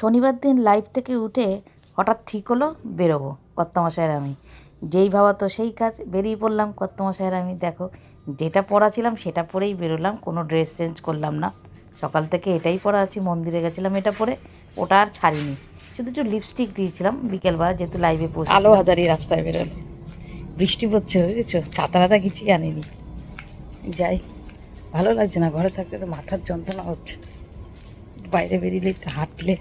শনিবার দিন লাইভ থেকে উঠে হঠাৎ ঠিক হলো, বেরোবো কর্তামশাইয়ের আমি। যেই ভাবা তো সেই কাজ, বেরিয়ে পড়লাম কর্তামশাইয়ের আমি। দেখো, যেটা পরা ছিলাম সেটা পরেই বেরোলাম, কোনো ড্রেস চেঞ্জ করলাম না। সকাল থেকে এটাই পরা আছি, মন্দিরে গেছিলাম এটা পরে, ওটা আর ছাড়িনি। শুধু একটু লিপস্টিক দিয়েছিলাম, বিকেলবেলা যেহেতু লাইভে পৌঁছে আলো হাজারি রাস্তায় বেরোলে। বৃষ্টি পড়ছে, বুঝেছ? ছাতা টাতা কিছুই আনিনি। যাই, ভালো লাগছে না, ঘরে থাকতে তো মাথার যন্ত্রণা হচ্ছে। বাইরে বেরিয়ে হাঁটলে।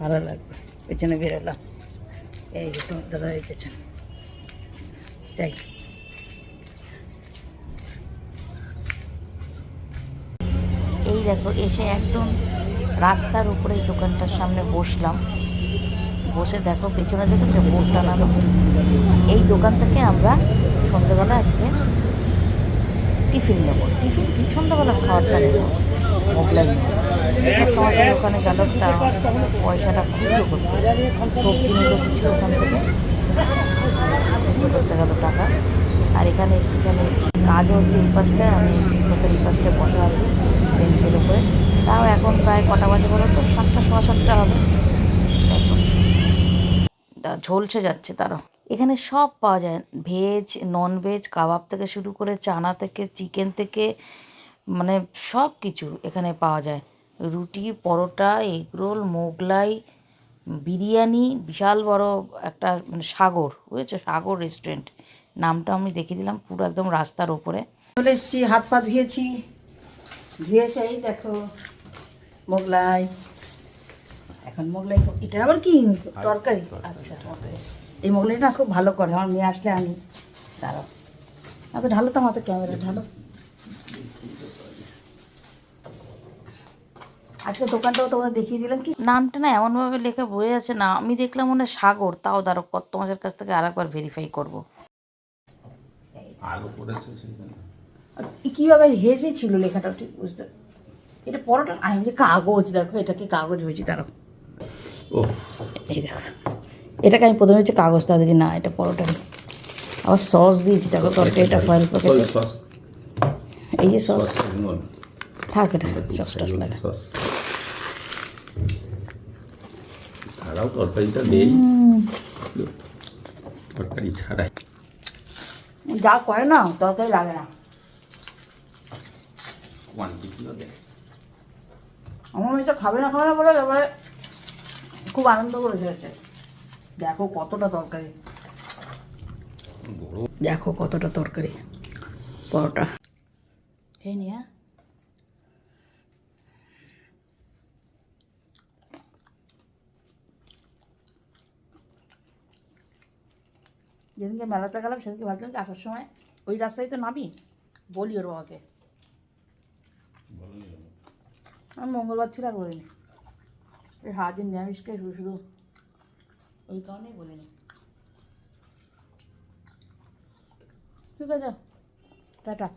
ভালো লাগবে। পেছনে বেরোলাম এই যে তোমার দাদা এসেছেন। যাই। এই দেখো এসে একদম রাস্তার উপরে এই দোকানটার সামনে বসলাম। বসে দেখো পেছনে দেখেছ? বোর্ড টানানো এই দোকান থেকে আমরা সন্ধ্যেবেলা আজকে টিফিন নেব। টিফিন কি? সন্ধ্যাবেলা খাবারটা নেব মোগলাই নেব। তোমাদের ওখানে তা পয়সাটা খুঁজো করতে সবজি নিল কিছু ওখান থেকে। করতে গেল টাকা। আর এখানে এখানে কাজও হচ্ছে এই পাশটায়, আমি লোকের এই পাশটায় বসা আছি, বেঞ্চের উপরে। তাও এখন প্রায় কটা বাজে বলো তো? সাতটা, সোয়া সাতটা হবে। ঝলসে যাচ্ছে তারা এখানে সব পাওয়া যায়। ভেজ নন ভেজ কাবাব থেকে শুরু করে চানা থেকে, চিকেন থেকে মানে সব কিছু এখানে পাওয়া যায়। রুটি পরোটা এগরোল মোগলাই বিরিয়ানি বিশাল বড় একটা মানে সাগর বুঝেছ? সাগর রেস্টুরেন্ট নামটা আমি দেখে দিলাম পুরো একদম রাস্তার ওপরে। চলে এসেছি হাত পা ধুয়েছি। ধুয়ে সেই দেখো মোগলাই। এখন মোগলাই এটা আবার কি? তরকারি? আচ্ছা এই মোগলাইটা খুব ভালো করে আমার মেয়ে আসলে আমি দাঁড়াও। আচ্ছা ঢালো তো আমার তো ক্যামেরা ঢালো। আজকে দোকানটাও তোমাদের দেখিয়ে দিলাম কি? নামটা না এমনভাবে লেখা বয়ে আছে না আমি দেখলাম মনে হয় সাগর তাও দাঁড়ো কত মাসের কাছ থেকে আরেকবার ভেরিফাই করব। আলো পড়েছে কীভাবে হেজে ছিল লেখাটা ঠিক বুঝতে এটা পরোটা? আমি বলি কাগজ দেখো এটাকে কাগজ হয়েছে দাঁড়াও। ও এই দেখো এটাকে আমি প্রথমে হচ্ছে কাগজ তাও দেখি না এটা পরোটা আবার সস দিয়েছি দেখো তরকারি এটা ফয়েল প্যাকেটে এই যে সস থাক এটা সস টস লাগে। ছাড়াও তরকারিটা নেই। তরকারি ছাড়াই। যা করে না তরকারি লাগে না। কোয়ান্টিটিও দেয় আমার মেয়েটা খাবে না খাবে না বলে এবারে খুব আনন্দ করে খেয়েছে। দেখো কতটা তরকারি। দেখো কতটা তরকারি পরোটা। এই নিয়ে। যেদিনকে মেলাতে গেলাম সেদিনকে ভাবছিলাম যে আসার সময় ওই রাস্তায় তো নামি বলি ওর বাবাকে আমি মঙ্গলবার ছিল আর বলিনি। এই সারাদিন নিরামিষকে শুধু শুধু ওই কারণেই বলিনি। ঠিক আছে টাটা।